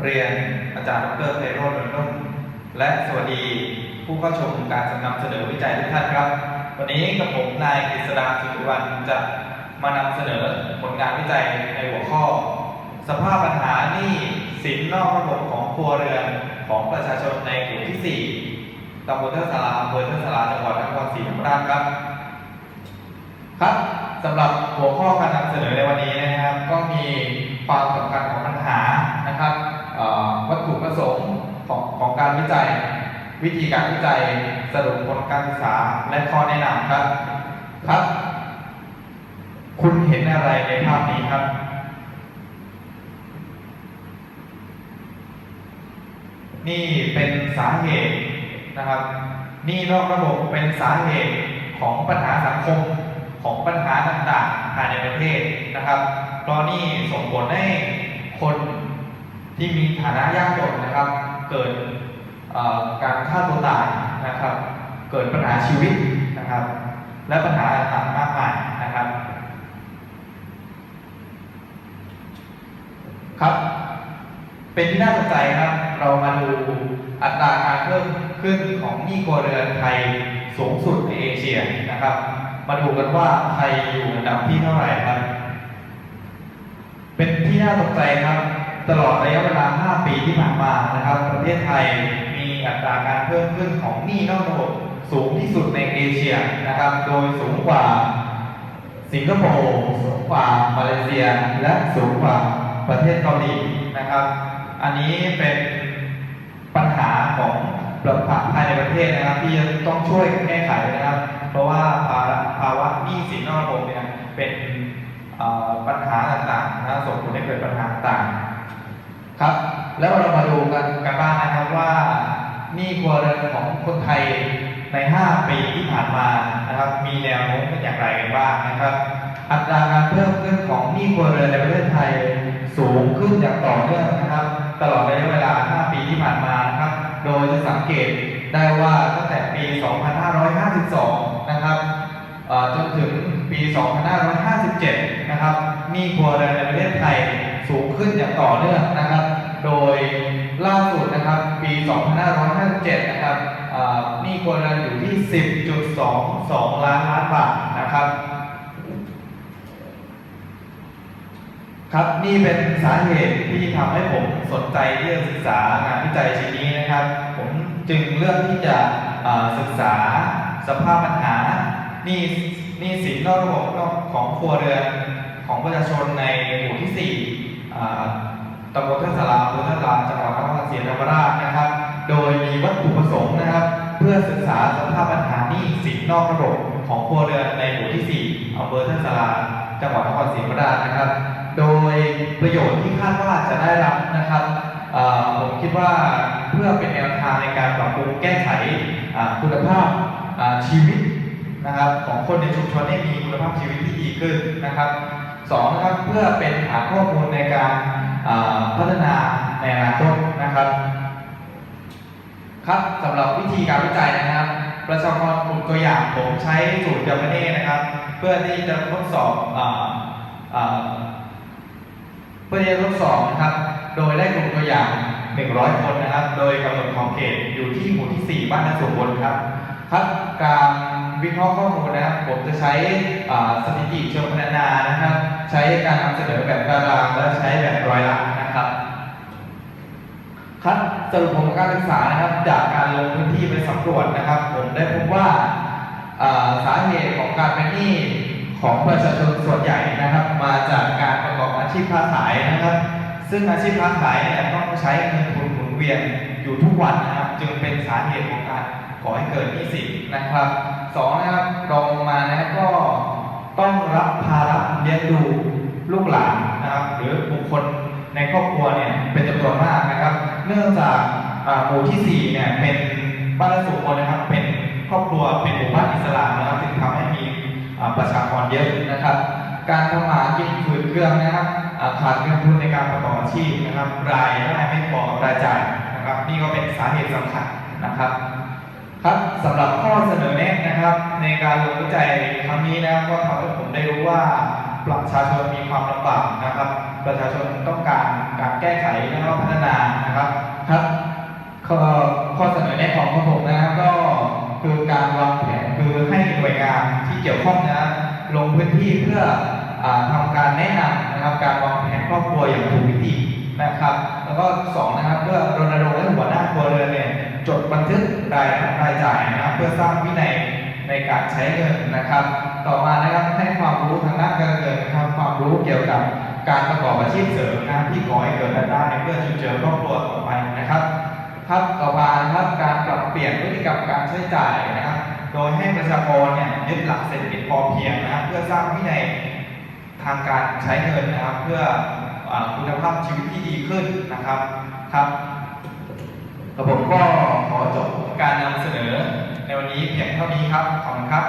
เรียนอาจารย์ดรไพโรจน์นนุ่มและสวัสดีผู้เข้าชมการนำเสนอวิจัยทุกท่านครับ วันนี้กับผมนายกฤษดาสุริวันจะมานำเสนอผลงานวิจัยในหัวข้อ สภาพปัญหาหนี้สินนอกระบบของครัวเรือนของประชาชนในกลุ่มที่ 4ตำบลเทศสาราอำเภอเทศสาราจังหวัดนครศรีธรรมราชครับ ครับสำหรับหัวข้อการนำเสนอในวันนี้นะครับ ก็มีความสำคัญของปัญหา วิธีการวิจัยสรุปผลการศึกษาและข้อแนะนำครับครับ คุณเห็นอะไรในภาพนี้ครับ นี่เป็นสาเหตุนะครับ นี่นอกระบบเป็นสาเหตุของปัญหาสังคมของปัญหาต่างๆภายในประเทศนะครับเพราะนี่ส่งผลให้คนที่มีฐานะยากจนนะครับ เกิด การฆ่าตัวตายนะครับ เกิดปัญหาชีวิตนะครับ และปัญหาต่างๆมากมายนะครับ ครับ เป็นที่น่าสนใจครับ เรามาดูอัตราการเพิ่มขึ้นของหนี้ครัวเรือนไทยสูงสุดในเอเชียนะครับ มาดูกันว่าไทยอยู่อันดับที่เท่าไหร่ครับ เป็นที่น่าตกใจครับ ตลอดระยะเวลา 5 ปีที่ผ่านมานะครับ ประเทศไทย อัตราการเพิ่มขึ้นของหนี้นอกระบบสูงที่สุดในเอเชียนะครับ โดยสูงกว่าสิงคโปร์สูงกว่ามาเลเซีย และสูงกว่าประเทศเกาหลีนะครับ อันนี้เป็นปัญหาของประภภายในประเทศนะครับ ที่จะต้องช่วยแก้ไขนะครับ เพราะว่าภาวะภาวะหนี้สินนอกระบบเนี่ยเป็นปัญหาต่างๆนะครับส่งผลให้เกิดปัญหาต่างครับ แล้วเรามาดูกันกันบ้างนะครับว่า นี้ครัวเรือนของคนไทยใน 5 ปีที่ผ่านมานะครับ มีแนวโน้มเป็นอย่างไรกันบ้างนะครับ อัตราการเพิ่มขึ้นของหนี้ครัวเรือนในประเทศไทยสูงขึ้นอย่างต่อเนื่องนะครับ ตลอดระยะเวลา 5 ปีที่ผ่านมานะครับ โดยจะสังเกตได้ว่าตั้งแต่ปี 2552 นะครับจนถึงปี 2557 นะครับหนี้ครัวเรือนในประเทศไทยสูงขึ้นอย่างต่อเนื่องนะครับ โดย ล่าสุดนะครับ ปี 2557 นะครับนี่ครัวเรือนอยู่ที่ 10.22 ล้านล้านบาทนะครับ ครับนี่เป็นสาเหตุที่ทำให้ผมสนใจที่จะศึกษางานวิจัยชิ้นนี้นะครับ ผมจึงเลือกที่จะศึกษาสภาพปัญหานี้หนี้สินนอกระบบของครัวเรือนของประชาชนในหมู่ที่สี่อ่า ตำบลเทศสาราอำเภอเทศสาราจังหวัดนครศรีธรรมราชนะครับ โดยมีวัตถุประสงค์นะครับ เพื่อศึกษาสภาพปัญหาหนี้สินนอกระบบของครัวเรือนในหมู่ที่สี่อำเภอเทศสาราจังหวัดนครศรีธรรมราชนะครับ โดยประโยชน์ที่คาดว่าจะได้รับนะครับผมคิดว่าเพื่อเป็นแนวทางในการปรับปรุงแก้ไขคุณภาพชีวิตนะครับของคนในชุมชนให้มีคุณภาพชีวิตที่ดีขึ้นนะครับสองนะครับเพื่อเป็นฐานข้อมูลในการ ธีการวิจัยนะครับ ประชากรกลุ่มตัวอย่างผมใช้สูตรยามเน่นะครับ เพื่อที่จะทดสอบเพื่อที่จะทดสอบนะครับ โดยได้กลุ่มตัวอย่าง 100 คนนะครับ โดยกำหนดขอบเขตอยู่ที่หมู่ที่ 4 บ้านนาสมบูรณ์ครับครับการวิเคราะห์ข้อมูลนะครับ ผมจะใช้สถิติเชิงพรรณนานะครับ ใช้การนำเสนอแบบตารางและใช้แบบรอยลักนะครับ ครับสรุปผลการศึกษานะครับ จากการลงพื้นที่ไปสำรวจนะครับ ผมได้พบว่าสาเหตุของการเป็นหนี้ของประชาชนส่วนใหญ่นะครับ มาจากการประกอบอาชีพค้าขายนะครับ ซึ่งอาชีพค้าขายเนี่ยต้องใช้เงินทุนหมุนเวียนอยู่ทุกวันนะครับ จึงเป็นสาเหตุของการก่อให้เกิดหนี้สินนะครับสองนะครับรองมานะก็ต้องรับภาระเลี้ยงดูลูกหลานนะครับ หรือบุคคลในครอบครัวเนี่ยเป็นจำนวนมากนะครับ เนื่องจากหมู่ที่สี่เนี่ยเป็นบ้านสุคนนะครับ เป็นครอบครัวเป็นหมู่บ้านอิสลามนะครับจึงทำให้มีประชากรเยอะนะครับ การทำมาหากินฝืดเครื่องนะครับขาดเงินทุนในการประกอบอาชีพนะครับ รายได้ไม่พอรายจ่ายนะครับ นี่ก็เป็นสาเหตุสำคัญนะครับ ครับสำหรับข้อเสนอแนะนะครับ ในการลงวิจัยครั้งนี้นะครับก็ทำให้ผมได้รู้ว่า ประชาชนมีความลำบากนะครับ ประชาชนต้องการการแก้ไขแล้วก็พัฒนานะครับครับข้อข้อเสนอแนะของของผมนะครับก็คือการวางแผนคือให้หน่วยงานที่เกี่ยวข้องนะลงพื้นที่เพื่ออาทำการแนะนำนะครับ การวางแผนครอบครัวอย่างถูกวิธีนะครับ แล้วก็สองนะครับเพื่อรณรงค์ให้หัวหน้าครัวเรือนเนี่ยจดบันทึกรายรับรายจ่ายนะครับ เพื่อสร้างวินัยในการใช้เงินนะครับ ต่อมานะครับให้ความรู้ทางด้านการเงินนะครับ ความรู้เกี่ยวกับการประกอบอาชีพเสริมนะที่ก่อให้เกิดรายได้เพื่อจุนเจือครอบครัวต่อไปนะครับครับต่อมาครับการปรับเปลี่ยนพฤติกรรมการใช้จ่ายนะครับ โดยให้ประชากรเนี่ยยึดหลักเศรษฐกิจพอเพียงนะครับเพื่อสร้างวินัยทางการใช้เงินนะครับ เพื่ออ่าคุณภาพชีวิตที่ดีขึ้นนะครับครับแล้วผมก็ขอจบการนำเสนอในวันนี้เพียงเท่านี้ครับ ขอบคุณครับ